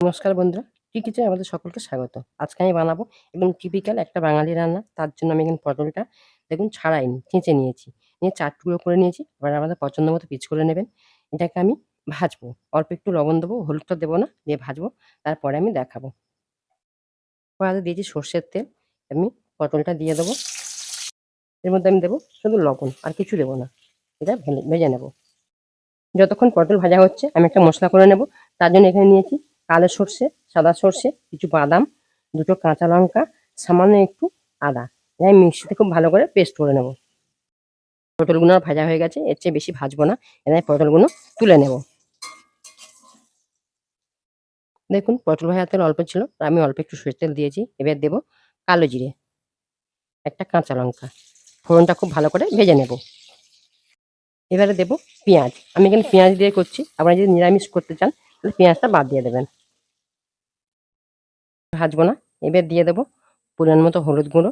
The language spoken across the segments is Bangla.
নমস্কার বন্ধুরা কি কিচেনে আমাদের সকলকে স্বাগত। আজকে আমি বানাবো একদম টিপিক্যাল একটা বাঙালি রান্না, তার জন্য আমি এখানে পটলটা দেখুন ছাড়াইনি চেঁচে নিয়েছি। নিয়ে চার টুকরো করে নিয়েছি, এবার আমাদের পছন্দ মতো পিচ করে নেবেন। এটাকে আমি ভাজবো, অল্প একটু লবণ দেবো, হলুদটা দেবো না, দিয়ে ভাজবো, তারপরে আমি দেখাবো। কড়াতে দিয়েছি সর্ষের তেল, আমি পটলটা দিয়ে দেবো। এর মধ্যে আমি দেবো শুধু লবণ, আর কিছু দেবো না, এটা ভেজে নেব। যতক্ষণ পটল ভাজা হচ্ছে, আমি একটা মশলা করে নেব, তার জন্য এখানে নিয়েছি কালো সর্ষে, সাদা সর্ষে, কিছু বাদাম, দুটো কাঁচা লঙ্কা, সামান্য একটু আদা। আমি মিক্সিতে খুব ভালো করে পেস্ট করে নেব। পটলগুলো ভাজা হয়ে গেছে, এর চেয়ে বেশি ভাজবো না। এবার পটলগুলো তুলে নেব। দেখুন, পটল ভাজা তেল অল্প ছিল আমি অল্প একটু সরষের তেল দিয়েছি। এবার দেব কালো জিরে, একটা কাঁচা লঙ্কা। ফোড়নটা খুব ভালো করে ভেজে নেব। এবারে দেব পেঁয়াজ। আমি এখানে পেঁয়াজ দিয়ে করছি। আপনারা যদি নিরামিষ করতে চান পেঁয়াজটা বাদ দিয়ে দেবেন। ভাজবো না, এবার দিয়ে দেবো পরিমাণ মতো হলুদ গুঁড়ো,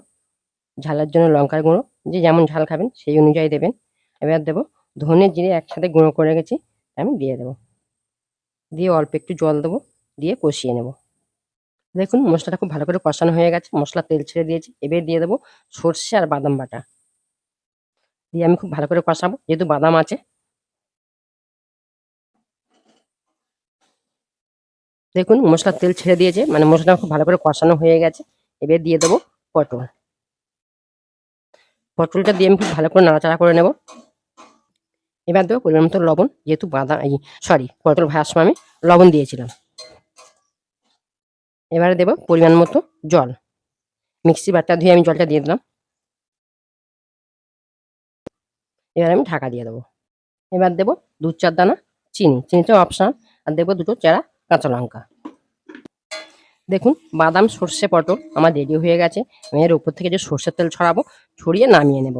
ঝালের জন্য লঙ্কার গুঁড়ো, যে যেমন ঝাল খাবেন সেই অনুযায়ী দেবেন। এবার দেবো ধনে জিরে একসাথে গুঁড়ো করে গেছি আমি দিয়ে দেবো। দিয়ে অল্প একটু জল দেবো, দিয়ে কষিয়ে নেব। দেখুন মশলাটা খুব ভালো করে কষানো হয়ে গেছে, মশলা তেল ছেড়ে দিয়েছি, এবার দিয়ে দেবো সর্ষে আর বাদাম বাটা। দিয়ে আমি খুব ভালো করে কষাবো, যেহেতু বাদাম আছে দেখুন, মশলার তেল ছেড়ে দিয়েছে মানে মশলাটা খুব ভালো করে কষানো হয়ে গেছে। এবার দিয়ে দেবো পটল। পটলটা দিয়ে আমি খুব ভালো করে নাড়াচাড়া করে নেব। এবার দেবো পরিমাণ মতো লবণ, যেহেতু বাদাম, এই, সরি, পটল ভাজার সময় আমি লবণ দিয়েছিলাম। এবারে দেবো পরিমাণ মতো জল। মিক্সি বাটটা ধুয়ে আমি জলটা দিয়ে দিলাম। এবার আমি ঢাকা দিয়ে দেবো। এবার দেবো দু চার দানা চিনি, চিনিটাও অপশান আর দেবো দুটো চেরা কাঁচা লঙ্কা। দেখুন, বাদাম, সর্ষে, পটল আমার রেডি হয়ে গেছে। আমি এর উপর থেকে যে সর্ষের তেল ছড়াবো, ছড়িয়ে নামিয়ে নেব।